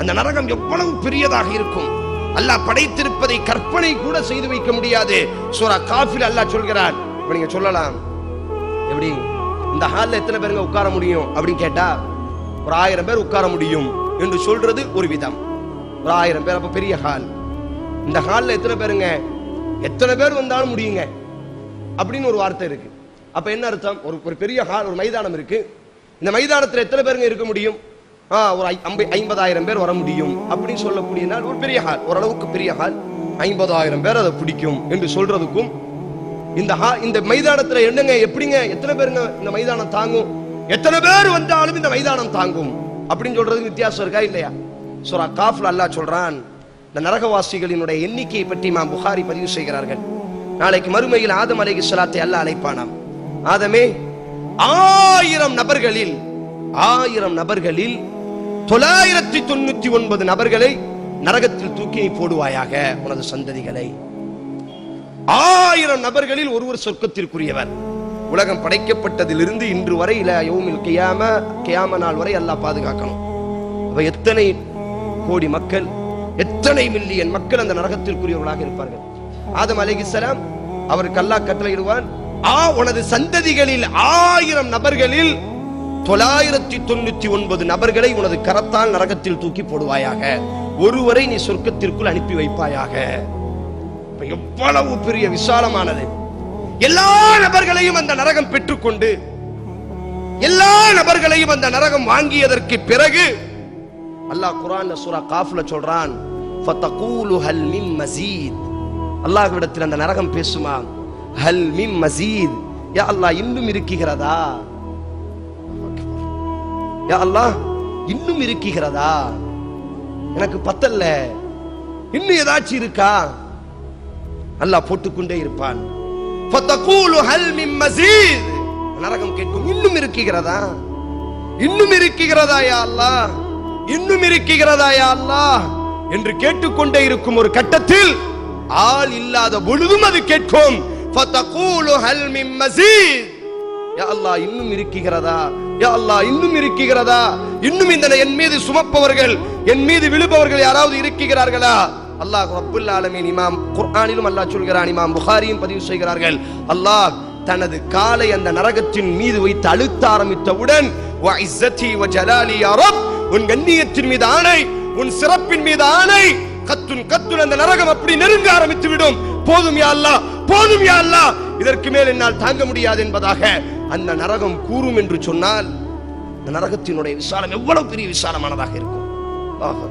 அந்த நரகம் எவ்வளவு பெரியதாக இருக்கும்? அல்லாஹ் படைத்திருப்பதை கற்பனை கூட செய்து வைக்க முடியாது. சூரா காஃபில் அல்லாஹ் சொல்கிறான். இப்ப நீங்க சொல்லலாம். எப்படி? இந்த ஹாலில் எத்தனை பேருங்க உட்கார முடியும்? அப்படின்னு கேட்டா ஒரு ஆயிரம் பேர் உட்கார முடியும் என்று சொல்றது ஒரு விதம். ஒரு ஆயிரம் பேர் அப்ப பெரிய ஹால் இந்த ஹாலில் எத்தனை பேருங்க? எத்தனை பேர் வந்தாலும் முடியுங்க. அப்படின்னு ஒரு வார்த்தை இருக்கு. அப்ப என்ன அர்த்தம்? ஒரு ஒரு பெரிய ஹால் ஒரு மைதானம் இருக்கு. இந்த மைதானத்தில் எத்தனை பேருங்க இருக்க முடியும்? ஒரு ஐ- ஐம்பதாயிரம் பேர் வர முடியும் அப்படின்னு சொல்லக்கூடிய நாள் ஒரு பெரிய ஹால் ஓரளவுக்கு பெரிய ஹால். ஐம்பதாயிரம் பேர் அதை பிடிக்கும் என்று சொல்றதுக்கும் இந்த ஹா இந்த மைதானத்துல என்னங்க எப்படிங்க எத்தனை பேருங்க இந்த மைதானம் தாங்கும்? எத்தனை பேர் வந்தாலும் இந்த மைதானம் தாங்கும் அப்படின்னு சொல்றதுக்கு வித்தியாசம் இருக்கா இல்லையா? சூரா காஃப்ல அல்லாஹ் சொல்றான் இந்த நரகவாசிகளினுடைய எண்ணிக்கையை பற்றி மாம் புகாரி பதிவு செய்கிறார்கள். நாளைக்கு மறுமையில் ஆதம் அலைகி சலாத்தை அல்லாஹ் அழைப்பானாம். ஆதமே ஆயிரம் நபர்களில் ஆயிரம் நபர்களில் தொள்ளாயிரத்தி தொண்ணூத்தி ஒன்பது நபர்களை நரகத்தில் தூக்கி போடுவாயாக உனது சந்ததிகளை. ஆயிரம் நபர்களில் ஒருவர் சொர்க்கத்திற்குரியவர். உலகம் படைக்கப்பட்டதிலிருந்து இன்று வரை இல்ல யோமில் கியாம கியாம நாள் வரை எல்லாம் பாதுகாக்கணும். அப்ப எத்தனை கோடி மக்கள் எத்தனை மில்லியன் மக்கள் அந்த நரகத்திற்குரியவர்களாக இருப்பார்கள்? ஆதம் அலைகிசலாம் அவருக்கு அல்லாஹ் கட்டளையிடுவான் ஆ உனது சந்ததிகளில் ஆயிரம் நபர்களில் தொள்ளாயிரத்தி தொண்ணூத்தி ஒன்பது நபர்களை உனது கரத்தால் நரகத்தில் தூக்கி போடுவாயாக. ஒருவரை நீ சொர்க்கத்திற்குள் அனுப்பி வைப்பாயாக. எவ்வளவு பெரிய விசாலமானது. எல்லா நபர்களையும் அந்த நரகம் பெற்றுக்கொண்டு எல்லா நபர்களையும் அந்த நரகம் வாங்கியதற்கு பிறகு அல்லாஹ் குரான் சூரா காஃப்ல சொல்றான் ஃபதகூலு ஹல் மின் மசீத். அல்லாஹ்விடத்தில் அந்த நரகம் பேசுமா ஹல் மின் மசீத். யா அல்லாஹ் இன்னும் இருக்குகிறதா? அல்லாஹ் இன்னும் இருக்கிறதா? எனக்கு பத்தல்ல. இன்னும் ஏதாச்சும் இருக்கா? அல்லாஹ் போட்டுக்கொண்டே இருப்பான். நரகம் கேட்கும் இன்னும் இருக்குகிறதா இன்னும் இருக்குகிறதா யா அல்லாஹ் இன்னும் இருக்குகிறதா யா அல்லா? என்று கேட்டுக்கொண்டே இருக்கும் ஒரு கட்டத்தில் ஆள் இல்லாத பொழுதும் அது கேட்கும். யா அல்லாஹ் இன்னும் இருக்கிறதா? யா அல்லாஹ் இன்னும் இருக்கிறதா? இன்னும் இந்த என் மீது சுமப்பவர்கள் என் மீது விழுபவர்கள் யாராவது இருக்கிறார்களா? அல்லாஹ் ரப்புல் ஆலமீன் இமாம் குர்ஆனிலும் அல்லாஹ் சொல்கிறான் இமாம் புகாரியும் பதிவு செய்கிறார்கள். அல்லாஹ் தனது காலை அந்த நரகத்தின் மீது வைத்து அழுத்த ஆரம்பித்தவுடன் உன் கண்ணியத்தின் மீது ஆணை உன் சிறப்பின் மீது ஆணை கத்துன் கத்துன் அந்த நரகம் அப்படி நெருங்க ஆரம்பித்து விடும் போதும் யா அல்லாஹ் போதும் யா அல்லாஹ் இதற்கு மேல் என்னால் தாங்க முடியாது என்பதாக அந்த நரகம் கூறும் என்று சொன்னால் அந்த நரகத்தினுடைய விசாலம் எவ்வளவு பெரிய விசாலமானதாக இருக்கும்? ஆஹா